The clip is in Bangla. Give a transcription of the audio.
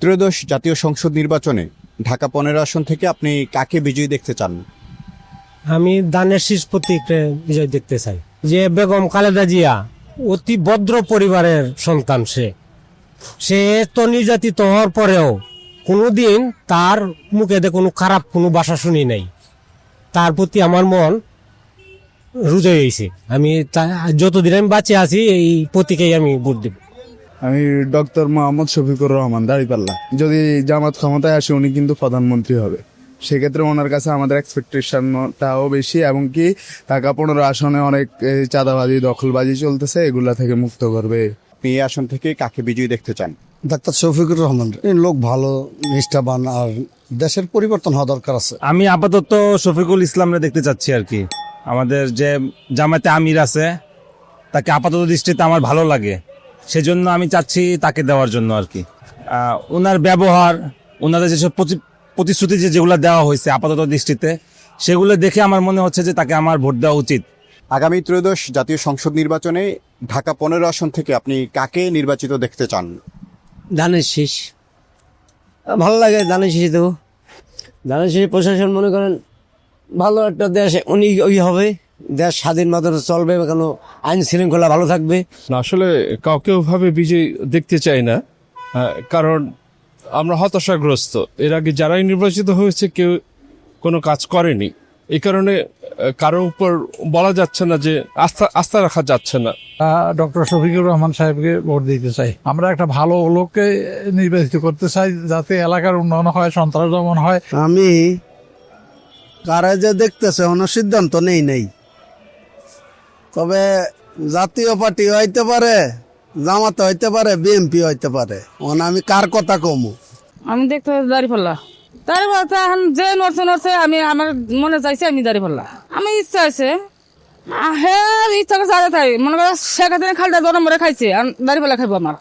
ত্রয়োদশ জাতীয় সংসদ নির্বাচনে ঢাকা পনেরো আসন থেকে আপনি কাকে বিজয়ী দেখতে চান? আমি দানের শীষ প্রতীকে বিজয় দেখতে চাই। যে বেগম খালেদা জিয়া অতি ভদ্র পরিবারের সন্তান সে। সে তো নির্যাতিত হওয়ার পরেও কোনোদিন তার মুখে দিয়ে কোনো খারাপ কোনো বাসা শুনি নাই। তার প্রতি আমার মন রুজে হয়েছে। আমি যতদিন আমি বাঁচে আছি, এই প্রতীকেই আমি ভোট দেব। আমি ডক্টর মোহাম্মদ শফিকুর রহমান দাঁড়িপাল্লা। যদি জামাত ক্ষমতায় আসে উনি কিন্তু প্রধানমন্ত্রী হবে। সেক্ষেত্রে ওনার কাছে আমাদের এক্সপেকটেশনটাও বেশি এবং কি টাকা পনেরো আসনে অনেক চাঁদাবাজি দখলবাজি চলতেছে এগুলা থেকে মুক্ত করবে। আপনি এই আসন থেকে কাকে বিজয়ী দেখতে চান? ডাক্তার শফিকুর রহমান এই লোক ভালো নিষ্ঠাবান আর দেশের পরিবর্তন হওয়া দরকার আছে। আমি আপাতত শফিকুল ইসলামরে দেখতে চাচ্ছি আর কি। আমাদের যে জামাতে আমির আছে তাকে আপাতত দৃষ্টিতে আমার ভালো লাগে। সেজন্য আমি চাচ্ছি তাকে দেওয়ার জন্য আর কি। ওনার ব্যবহার ওনাদের যেসব প্রতি- প্রতিশ্রুতি যে যেগুলো দেওয়া হয়েছে আপাতত দৃষ্টিতে সেগুলো দেখে আমার মনে হচ্ছে যে তাকে আমার ভোট দেওয়া উচিত। আগামী ত্রয়োদশ জাতীয় সংসদ নির্বাচনে ঢাকা পনেরো আসন থেকে আপনি কাকে নির্বাচিত দেখতে চান? ধানের শীষ। ভালো লাগে ধানের শীষ দেবো। ধানের শীষ প্রশাসন মনে করেন ভালো একটা দেশ উনি ওই হবে। দেশ স্বাধীন মতন চলবে কেন আইন শৃঙ্খলা ভালো থাকবে। না আসলে কাউকে ওভাবে বিজয় দেখতে চাই না কারণ আমরা হতাশাগ্রস্ত। এর আগে যারাই নির্বাচিত হয়েছে কেউ কোনো কাজ করেনি। এই কারণে কারও উপর বলা যাচ্ছে না যে আস্থা আস্থা রাখা যাচ্ছে না। ডক্টর শফিকুর রহমান সাহেবকে ভোট দিতে চাই। আমরা একটা ভালো লোককে নির্বাচিত করতে চাই যাতে এলাকার উন্নয়ন হয় সন্ত্রাস দমন হয়। আমি কারা যে দেখতেছে কোনো সিদ্ধান্ত নেই নেই। তবে জাতীয় পার্টি হইতে পারে, জামাত হইতে পারে বিএমপি হইতে পারে। ওন আমি কার কথা কমু? আমি দেখতে দাড়ি ফেললা তার এখন যে নড়ছে নড়ছে, আমি আমার মনে চাইছে আমি দাড়ি ফেললা আমি ইচ্ছা আছে হ্যাঁ ইচ্ছা করছে আগে তাই মনে করো সে খাতে খালটা জন্ম খাইছে দাড়ি ফেলা খাইবো আমার।